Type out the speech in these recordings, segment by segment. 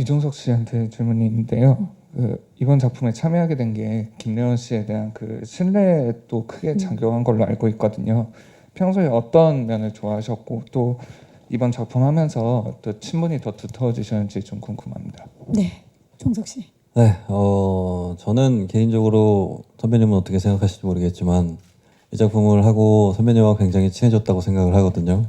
이종석 씨한테 질문이 있는데요. 그 이번 작품에 참여하게 된 게 김래원 씨에 대한 그 신뢰도 크게 작용한 걸로 알고 있거든요. 평소에 어떤 면을 좋아하셨고 또 이번 작품 하면서 또 친분이 더 두터워지셨는지 좀 궁금합니다. 네, 종석 씨. 네, 어, 저는 개인적으로 선배님은 어떻게 생각하실지 모르겠지만 이 작품을 하고 선배님과 굉장히 친해졌다고 생각을 하거든요.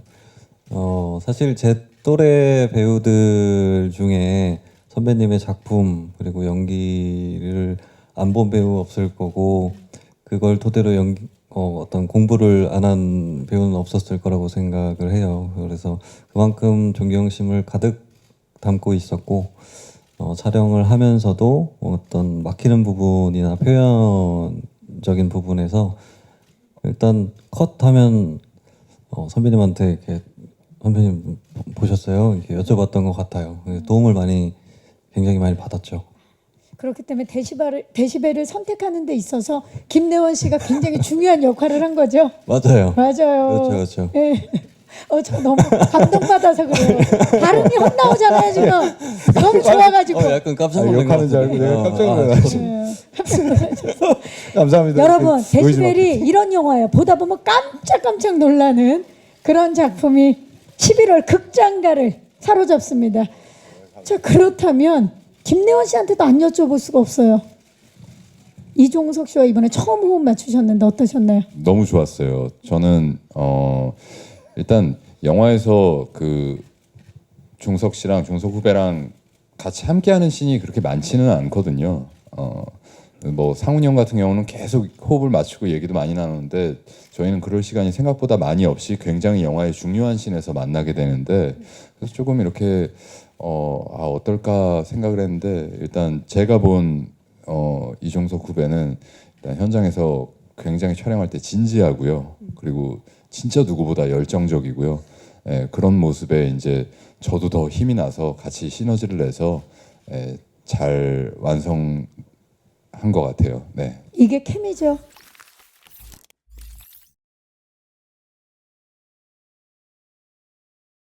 어, 사실 제 또래 배우들 중에 선배님의 작품 그리고 연기를 안 본 배우 없을 거고 그걸 토대로 연기 어, 어떤 공부를 안 한 배우는 없었을 거라고 생각을 해요. 그래서 그만큼 존경심을 가득 담고 있었고 어, 촬영을 하면서도 어떤 막히는 부분이나 표현적인 부분에서 일단 컷하면 어, 선배님한테 이렇게 선배님 보셨어요? 이렇게 여쭤봤던 것 같아요. 도움을 많이 굉장히 많이 받았죠. 그렇기 때문에 데시벨을, 데시벨을 선택하는 데 있어서 김래원 씨가 굉장히 중요한 역할을 한 거죠. 맞아요. 맞아요. 그렇죠, 그렇죠. 예. 어, 저 너무 감동받아서 그래요. 발음이 헛나오잖아요, 지금. 너무 좋아가지고. 어, 약간 깜짝 아, 욕하는 줄 알고. 내가 어, 깜짝 아, 놀라가지고. 예. 감사합니다. 여러분. 데시벨이 이런 영화예요. 보다 보면 깜짝깜짝 놀라는 그런 작품이 11월 극장가를 사로잡습니다. 자, 그렇다면 김래원 씨한테도 안 여쭤볼 수가 없어요. 이종석 씨와 이번에 처음 호흡 맞추셨는데 어떠셨나요? 너무 좋았어요. 저는 어 일단 영화에서 그 종석 씨랑 종석 후배랑 같이 함께하는 씬이 그렇게 많지는 않거든요. 어 뭐 상훈 형 같은 경우는 계속 호흡을 맞추고 얘기도 많이 나누는데 저희는 그럴 시간이 생각보다 많이 없이 굉장히 영화의 중요한 씬에서 만나게 되는데 그래서 조금 이렇게 어 아, 어떨까 생각을 했는데 일단 제가 본 어, 이종석 후배는 일단 현장에서 굉장히 촬영할 때 진지하고요. 그리고 진짜 누구보다 열정적이고요. 예, 그런 모습에 이제 저도 더 힘이 나서 같이 시너지를 내서 예, 잘 완성 한 것 같아요. 네. 이게 케미죠.